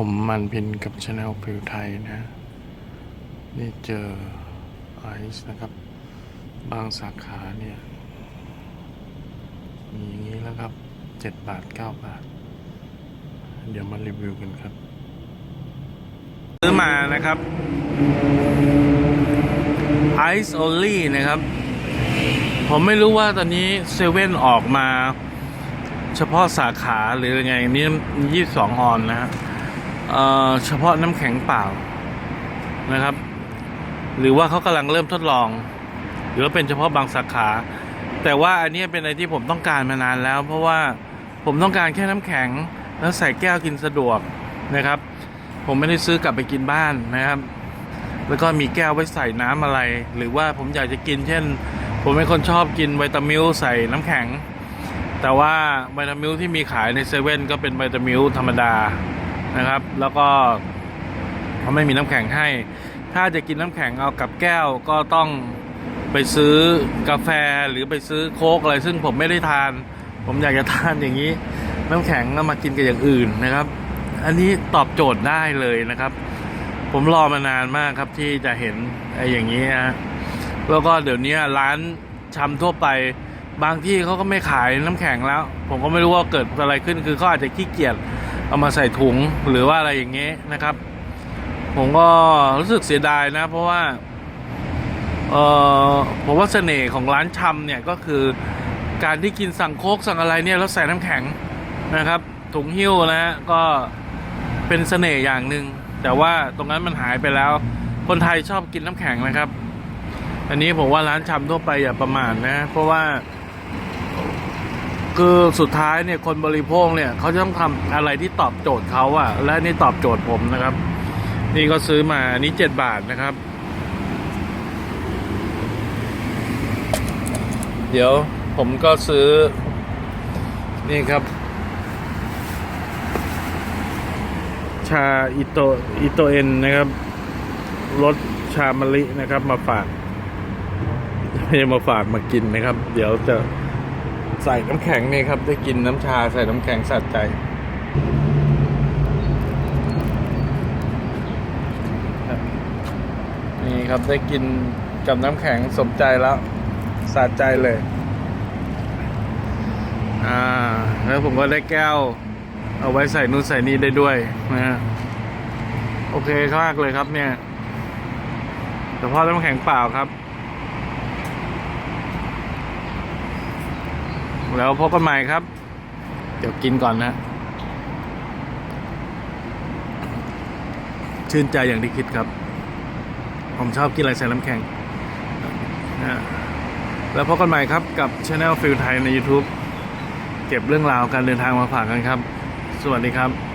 ผมมันพินกับชาแนลฟิวไทยนะ นี่เจอไอซ์นะครับ บางสาขาเนี่ย มีอย่างนี้แล้วครับเจ็ดบาทเก้าบาท เดี๋ยวมารีวิวกันครับ ซื้อมานะครับไอซ์โอลี่นะครับ ผมไม่รู้ว่าตอนนี้เซเว่นออกมา เฉพาะสาขาหรือยังไง นี่ยี่สองออนนะฮะ เฉพาะน้ำแข็งเปล่านะครับ หรือว่าเขากำลังเริ่มทดลอง หรือว่าเป็นเฉพาะบางสาขา แต่ว่าอันนี้เป็นอะไรที่ผมต้องการมานานแล้ว เพราะว่าผมต้องการแค่น้ำแข็ง แล้วใส่แก้วกินสะดวกนะครับ ผมไม่ได้ซื้อกลับไปกินบ้านนะครับ แล้วก็มีแก้วไว้ใส่น้ำอะไร หรือว่าผมอยากจะกิน เช่น ผมเป็นคนชอบกินไวตามิลใส่น้ำแข็ง แต่ว่าไวตามิลที่มีขายในเซเว่นก็เป็นไวตามิลธรรมดา นะครับ แล้วก็เขาไม่มีน้ำแข็งให้ ถ้าจะกินน้ำแข็งเอากับแก้วก็ต้องไปซื้อกาแฟหรือไปซื้อโค้กอะไร ซึ่งผมไม่ได้ทาน ผมอยากจะทานอย่างนี้ น้ำแข็งก็มากินกับอย่างอื่นนะครับ อันนี้ตอบโจทย์ได้เลยนะครับ ผมรอมานานมากครับที่จะเห็นไอ้อย่างนี้นะแล้วก็เดี๋ยวนี้ร้านชำทั่วไปบางที่เขาก็ไม่ขายน้ำแข็งแล้ว ผมก็ไม่รู้ว่าเกิดอะไรขึ้นคือเขาอาจจะขี้เกียจ เอามาใส่ถุงหรือว่าอะไรอย่างเงี้ยนะครับ ผมก็รู้สึกเสียดายนะ เพราะว่าเออผมว่าเสน่ห์ของร้านชำเนี่ยก็คือการที่กินสั่งโคกสั่งอะไรเนี่ยแล้วใส่น้ำแข็งนะครับถุงหิ้วนะฮะก็เป็นเสน่ห์อย่างหนึ่งแต่ว่าตรงนั้นมันหายไปแล้ว คนไทยชอบกินน้ำแข็งนะครับ อันนี้ผมว่าร้านชำทั่วไปอย่าประมาทนะ เพราะว่า คือสุดท้ายเนี่ยคนบริโภคเนี่ยเขาจะต้องทำอะไรที่ตอบโจทย์เขาอะและนี่ตอบโจทย์ผมนะครับ นี่ก็ซื้อมาอันนี้เจ็ดบาทนะครับ เดี๋ยวผมก็ซื้อ นี่ครับ ชาอิโตอิโตเอ็นนะครับรสชามะลินะครับ มาฝากไม่มาฝากมากินนะครับ เดี๋ยวจะ ใส่น้ำแข็งนี่ครับ ได้กินน้ำชาใส่น้ำแข็งสัดใจ นี่ครับได้กินกับน้ำแข็งสมใจแล้วสะใจเลย อ่า แล้วผมก็ได้แก้ว เอาไว้ใส่นู่นใส่นี่ได้ด้วยนะฮะโอเคมากเลยครับเนี่ยแต่พอน้ำแข็งเปล่าครับ แล้วพบกันใหม่ครับ เดี๋ยวกินก่อนนะ ชื่นใจอย่างที่คิดครับ ผมชอบกินอะไรใส่น้ำแข็งนะแล้วพบกันใหม่ครับกับช anel ฟิลไทยใน YouTube เก็บเรื่องราวการเดินทางมาฝากกันครับ สวัสดีครับ